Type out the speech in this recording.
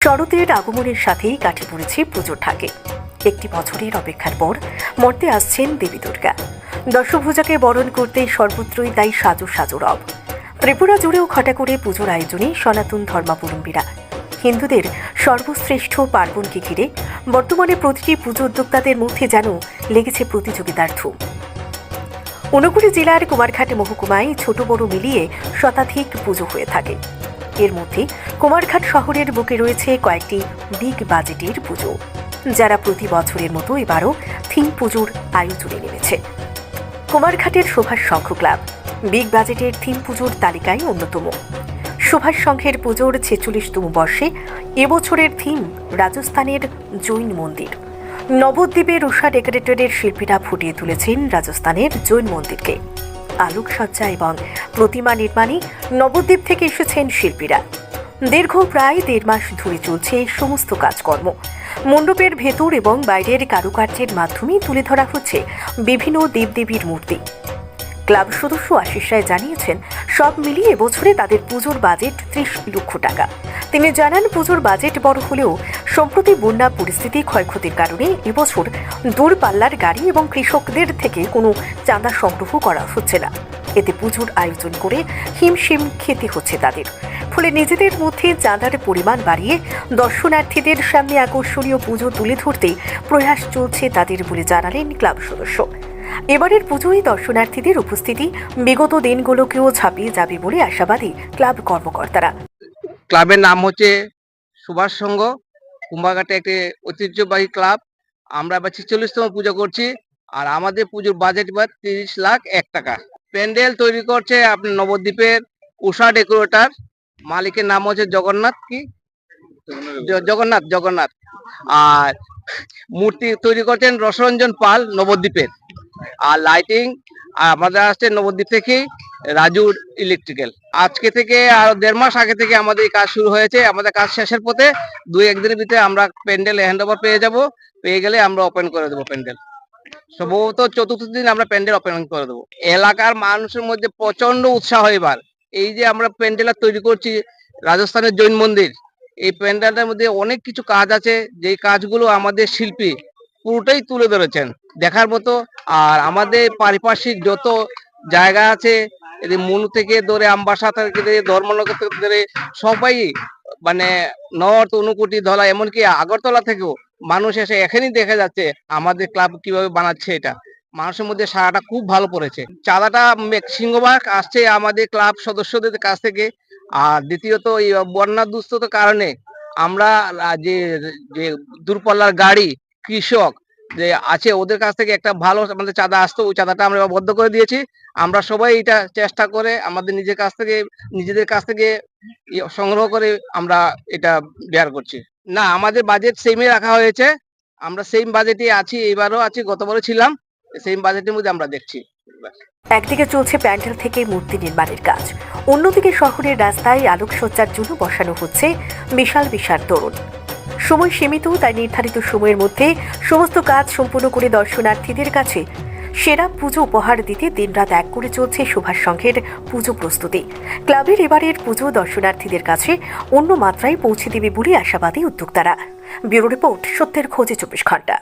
শরতের আগমনের সাথেই কাঠি পড়েছে পুজোর ঠাকে একটি বছরের অপেক্ষার পর মর্তে আসছেন দেবী দুর্গা। দশভূজাকে বরণ করতে সর্বত্রই তাই সাজো সাজো রব। ত্রিপুরা জুড়েও খটা করে পুজোর আয়োজনে সনাতন ধর্মাবলম্বীরা। হিন্দুদের সর্বশ্রেষ্ঠ পার্বণকে ঘিরে বর্তমানে প্রতিটি পুজো উদ্যোক্তাদের মধ্যে যেন লেগেছে প্রতিযোগিতার ধুম। ঊনকুড়ি জেলার কুমারঘাট মহকুমায় ছোট বড় মিলিয়ে শতাধিক পুজো হয়ে থাকে। এর মধ্যে কুমারঘাট শহরের বুকে রয়েছে কয়েকটি বিগ বাজেটের পুজো, যারা প্রতি বছরের মতো এবারও থিম পুজোর আয়োজনে নেমেছে। কুমারঘাটের সুভাষ সংঘ ক্লাব, বিগ বাজেটের থিম পুজোর তালিকায় অন্যতম। সুভাষ সংঘের পুজোর ছেচল্লিশতম বর্ষে এবছরের থিম রাজস্থানের জৈন মন্দির। নবদ্বীপের উষা ডেকোরেটরের শিল্পীরা ফুটিয়ে তুলেছেন রাজস্থানের জৈন মন্দিরকে। আলোকসজ্জা এবং প্রতিমা নির্মাণে নবদ্বীপ থেকে এসেছেন শিল্পীরা। দীর্ঘ প্রায় দেড় মাস ধরে চলছে এই সমস্ত কাজকর্ম। মণ্ডপের ভেতর এবং বাইরের কারুকার্যের মাধ্যমে তুলে ধরা হচ্ছে বিভিন্ন দেবদেবীর মূর্তি। ক্লাব সদস্য আশিস রায় জানিয়েছেন, সব মিলিয়ে এবছরে তাদের পুজোর বাজেট ত্রিশ লক্ষ টাকা। তিনি জানান, পুজোর বাজেট বড় হলেও সম্প্রতি বন্যা পরিস্থিতি ক্ষয়ক্ষতির কারণে এবছর দূরপাল্লার গাড়ি এবং কৃষকদের থেকে কোনো চাঁদা সংগ্রহ করা হচ্ছে না। এতে পুজোর আয়োজন করে হিমশিম খেতে হচ্ছে তাদের। ফলে নিজেদের মধ্যে চাঁদার পরিমাণ বাড়িয়ে দর্শনার্থীদের সামনে আকর্ষণীয় পুজো তুলে ধরতে প্রয়াস চলছে তাদের বলে জানালেন ক্লাব সদস্য। এবারের পুজোয় দর্শনার্থীদের উপস্থিতি, বিগত দিনগুলোকেও ছাপিয়ে যাবে বলে আশাবাদী ক্লাব কর্মকর্তারা। ক্লাবের নাম হচ্ছে সুভাষ সংঘ, কুম্ভাঘাটে একটি ঐতিহ্যবাহী ক্লাব। আমরা এবার ছেচল্লিশতম পুজো করছি আর আমাদের পুজোর বাজেট এবার তিরিশ লাখ এক টাকা। প্যান্ডেল তৈরি করছে আপনার নবদ্বীপের উষা ডেকোরেটার। মালিকের নাম হচ্ছে জগন্নাথ কি? জগন্নাথ জগন্নাথ। আর মূর্তি তৈরি করছেন রসরঞ্জন পাল নবদ্বীপের। আর লাইটিং আমাদের আসছে নবদ্বীপ থেকেই রাজুর ইলেকট্রিক্যাল আজকে থেকে আর দেড় মাস আগে থেকে আমাদের এই কাজ শুরু হয়েছে। আমাদের কাজ শেষের পথে দুই একদিনের ভিতরে আমরা প্যান্ডেল হ্যান্ড ওভার পেয়ে যাব। পেয়ে গেলে আমরা ওপেন করে দেবো প্যান্ডেল। সম্ভবত চতুর্থ দিন আমরা প্যান্ডেল ওপেন করে দেবো। এলাকার মানুষের মধ্যে প্রচণ্ড উৎসাহ এবার। এই যে আমরা প্যান্ডেল তৈরি করছি, রাজস্থানের জৈন মন্দির, এই প্যান্ডেলটার মধ্যে অনেক কিছু কাজ আছে। যেই কাজগুলো আমাদের শিল্পী পুরোটাই তুলে ধরেছেন। দেখার মতো। আর আমাদের পারিপার্শ্বিক যত জায়গা আছে মনু থেকে ধরে আমবাসা থেকে ধরে, ধর্মনগর থেকে ধরে, সবাই মানে নর্থ অনুকুটি ধলা, এমনকি আগরতলা থেকেও মানুষ এসে এখানেই দেখা যাচ্ছে আমাদের ক্লাব কীভাবে বানাচ্ছে এটা। মানুষের মধ্যে সারাটা খুব ভালো পড়েছে। চাঁদাটা সিংহভাগ আসছে আমাদের ক্লাব সদস্যদের কাছ থেকে। আর দ্বিতীয়ত এই বন্যা দুস্থতার কারণে আমরা যে যে দূরপাল্লার গাড়ি, কৃষক যে আছে ওদের কাছ থেকে একটা ভালো আমাদের চাঁদা আসতো, ওই চাঁদাটা আমরা বদ্ধ করে দিয়েছি। আমরা সবাই এটা চেষ্টা করে আমাদের নিজের কাছ থেকে, নিজেদের কাছ থেকে ইয়ে সংগ্রহ করে আমরা এটা বেয়ার করছি। না, আমাদের বাজেট সেমই রাখা হয়েছে। আমরা সেম বাজেটে আছি এবারও আছি, গতবারও ছিলাম। সেম বাজেটের মধ্যে আমরা দেখছি। একদিকে চলছে প্যান্ডেল থেকে মূর্তি নির্মাণের কাজ। অন্যদিকে শহরের রাস্তায় আলোকসজ্জার জন্য বসানো হচ্ছে বিশাল বিশাল তরুণ। সময় সীমিত, তাই নির্ধারিত সময়ের মধ্যে সমস্ত কাজ সম্পূর্ণ করে দর্শনার্থীদের কাছে সেরা পুজো উপহার দিতে দিনরাত এক করে চলছে সুভাষ সংঘের পুজো প্রস্তুতি। ক্লাবের এবারের পুজো দর্শনার্থীদের কাছে অন্য মাত্রায় পৌঁছে দেবে বলে আশাবাদী উদ্যোক্তারা। ব্যুরো রিপোর্ট, সত্যের খোঁজে চব্বিশ ঘণ্টা।